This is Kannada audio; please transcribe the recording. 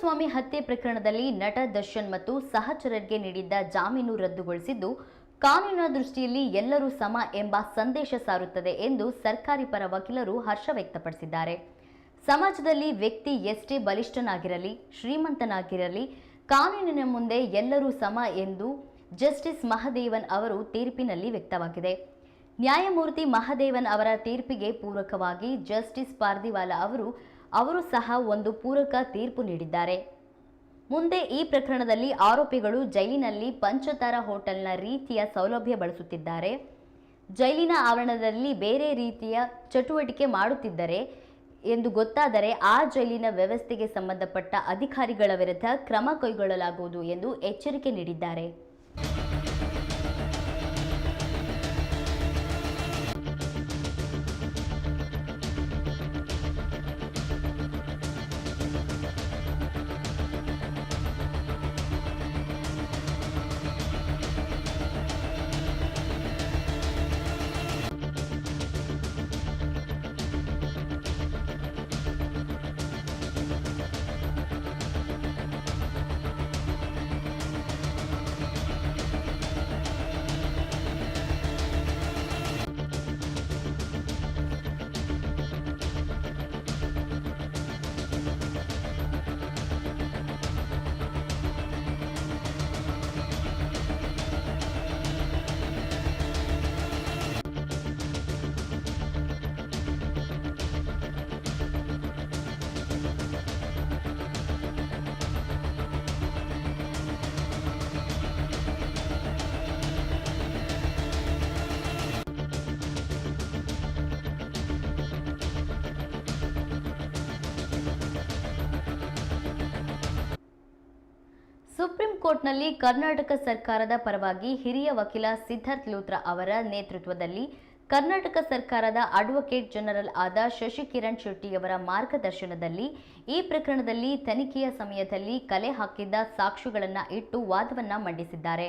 ಕುಮಾರಸ್ವಾಮಿ ಹತ್ಯೆ ಪ್ರಕರಣದಲ್ಲಿ ನಟ ದರ್ಶನ್ ಮತ್ತು ಸಹಚರರಿಗೆ ನೀಡಿದ್ದ ಜಾಮೀನು ರದ್ದುಗೊಳಿಸಿದ್ದು, ಕಾನೂನಿನ ದೃಷ್ಟಿಯಲ್ಲಿ ಎಲ್ಲರೂ ಸಮ ಎಂಬ ಸಂದೇಶ ಸಾರುತ್ತದೆ ಎಂದು ಸರ್ಕಾರಿ ಪರ ವಕೀಲರು ಹರ್ಷ ವ್ಯಕ್ತಪಡಿಸಿದ್ದಾರೆ. ಸಮಾಜದಲ್ಲಿ ವ್ಯಕ್ತಿ ಎಷ್ಟೇ ಬಲಿಷ್ಠನಾಗಿರಲಿ, ಶ್ರೀಮಂತನಾಗಿರಲಿ, ಕಾನೂನಿನ ಮುಂದೆ ಎಲ್ಲರೂ ಸಮ ಎಂದು ಜಸ್ಟಿಸ್ ಮಹದೇವನ್ ಅವರು ತೀರ್ಪಿನಲ್ಲಿ ವ್ಯಕ್ತವಾಗಿದೆ. ನ್ಯಾಯಮೂರ್ತಿ ಮಹದೇವನ್ ಅವರ ತೀರ್ಪಿಗೆ ಪೂರಕವಾಗಿ ಜಸ್ಟಿಸ್ ಪಾರ್ದಿವಾಲ ಅವರು ಅವರು ಸಹ ಒಂದು ಪೂರಕ ತೀರ್ಪು ನೀಡಿದ್ದಾರೆ. ಮುಂದೆ ಈ ಪ್ರಕರಣದಲ್ಲಿ ಆರೋಪಿಗಳು ಜೈಲಿನಲ್ಲಿ ಪಂಚತಾರ ಹೋಟೆಲ್ನ ರೀತಿಯ ಸೌಲಭ್ಯ ಬಳಸುತ್ತಿದ್ದಾರೆ. ಜೈಲಿನ ಆವರಣದಲ್ಲಿ ಬೇರೆ ರೀತಿಯ ಚಟುವಟಿಕೆ ಮಾಡುತ್ತಿದ್ದರೆ ಎಂದು ಗೊತ್ತಾದರೆ ಆ ಜೈಲಿನ ವ್ಯವಸ್ಥೆಗೆ ಸಂಬಂಧಪಟ್ಟ ಅಧಿಕಾರಿಗಳ ವಿರುದ್ಧ ಕ್ರಮ ಕೈಗೊಳ್ಳಲಾಗುವುದು ಎಂದು ಎಚ್ಚರಿಕೆ ನೀಡಿದ್ದಾರೆ. ಸುಪ್ರೀಂ ಕೋರ್ಟ್ನಲ್ಲಿ ಕರ್ನಾಟಕ ಸರ್ಕಾರದ ಪರವಾಗಿ ಹಿರಿಯ ವಕೀಲ ಸಿದ್ಧಾರ್ಥ್ ಲೂತ್ರಾ ಅವರ ನೇತೃತ್ವದಲ್ಲಿ ಕರ್ನಾಟಕ ಸರ್ಕಾರದ ಅಡ್ವೊಕೇಟ್ ಜನರಲ್ ಆದ ಶಶಿಕಿರಣ್ ಶೆಟ್ಟಿಯವರ ಮಾರ್ಗದರ್ಶನದಲ್ಲಿ ಈ ಪ್ರಕರಣದಲ್ಲಿ ತನಿಖೆಯ ಸಮಯದಲ್ಲಿ ಕಲೆ ಹಾಕಿದ್ದ ಸಾಕ್ಷಿಗಳನ್ನು ಇಟ್ಟು ವಾದವನ್ನು ಮಂಡಿಸಿದ್ದಾರೆ.